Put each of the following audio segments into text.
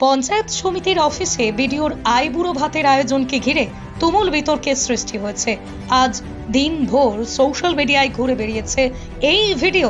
পঞ্চায়েত সমিতির অফিসে বিডিওর আইবুড়ো ভাতের আয়োজনকে ঘিরে তুমুল বিতর্কের সৃষ্টি হয়েছে। আজ দিনভর সোশ্যাল মিডিয়ায় ঘুরে বেরিয়েছে এই ভিডিও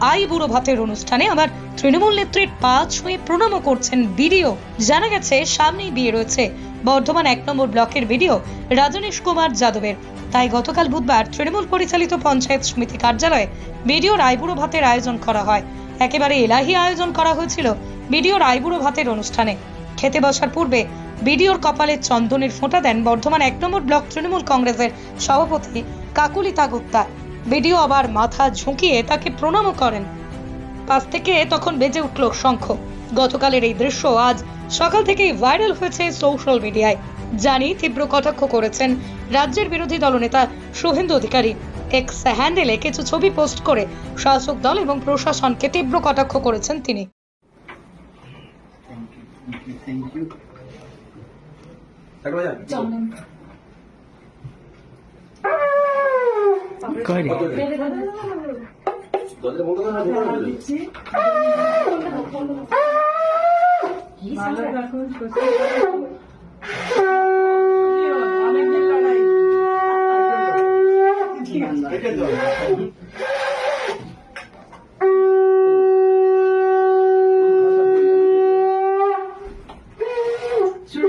আই বুড়ো ভাতের অনুষ্ঠানে আবার তৃণমূল নেত্রীর পা ছুঁয়ে প্রণামও করছেন বিডিও। জানা গেছে, সামনেই বিয়ে রয়েছে। বর্ধমান এক নম্বর ব্লকের ভিডিও রাজনীশ কুমার যাদবের। তাই গতকাল বুধবার তৃণমূল পরিচালিত পঞ্চায়েত সমিতি কার্যালয়ে বিডিও রায়বুড়ো ভাতের আয়োজন করা হয়। একেবারে এলাহি আয়োজন করা হয়েছিল বিডিও রায়বুড়ো ভাতের অনুষ্ঠানে। খেতে বসার পূর্বে বিডিওর কপালে চন্দনের ফোঁটা দেন বর্ধমান এক নম্বর ব্লক তৃণমূল কংগ্রেসের সভাপতি কাকুলিতা গুপ্তা। বিডিও আবার মাথা ঝুঁকিয়ে তাকে প্রণামও করেন। পাশ থেকে তখন বেজে উঠল শঙ্খ। গতকালের এই দৃশ্য আজ সকাল থেকেই ভাইরাল হয়েছে সোশ্যাল মিডিয়ায়। জানি তীব্র কটাক্ষ করেছেন রাজ্যের বিরোধী দলনেতা শুভেন্দু অধিকারী। এক্স হ্যান্ডেলে কিছু ছবি পোস্ট করে শাসক দল এবং প্রশাসনকে তীব্র কটাক্ষ করেছেন তিনি। থাকবে যা? কয়নি দরজা বন্ধ করে না ঢোকানো হলো। ভালো থাকুন সুস্থ থাকুন অনেকদিন লড়াই শুরু